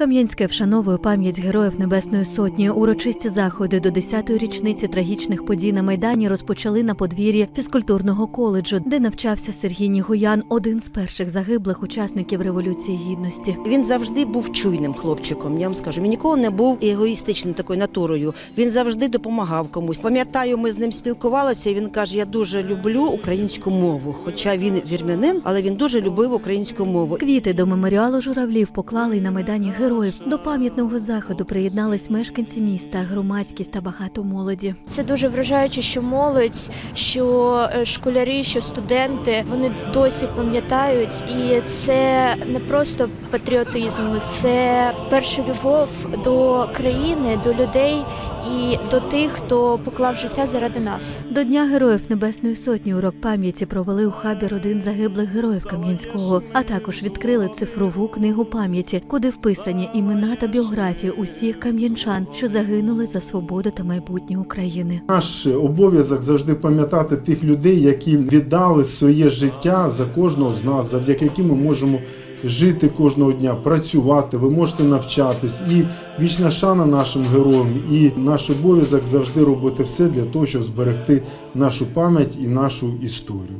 Кам'янське вшановує пам'ять героїв Небесної Сотні. Урочисті заходи до 10-ї річниці трагічних подій на майдані розпочали на подвір'ї фізкультурного коледжу, де навчався Сергій Нігуян, один з перших загиблих учасників революції гідності. Він завжди був чуйним хлопчиком. Я вам скажу. Він ніколи не був егоїстичним такою натурою. Він завжди допомагав комусь. Пам'ятаю, ми з ним спілкувалися. і Він каже: Я дуже люблю українську мову. Хоча він вірмянин, але він дуже любив українську мову. Квіти до меморіалу журавлів поклали й на майдані героїв. До пам'ятного заходу приєднались мешканці міста, громадськість та багато молоді. Це дуже вражаюче, що молодь, що е, школярі, що студенти вони досі пам'ятають, і це не просто патріотизм, це перша любов до країни, до людей і до тих, хто поклав життя заради нас. До Дня Героїв Небесної Сотні урок пам'яті провели у хабі родин загиблих героїв Кам'янського, а також відкрили цифрову книгу пам'яті, куди вписані імена та біографії усіх кам'янчан, що загинули за свободу та майбутнє України. Наш обов'язок завжди пам'ятати тих людей, які віддали своє життя за кожного з нас, завдяки яким ми можемо жити кожного дня, працювати. Ви можете навчатись. І вічна шана нашим героям, і наш обов'язок завжди робити все для того, щоб зберегти нашу пам'ять і нашу історію.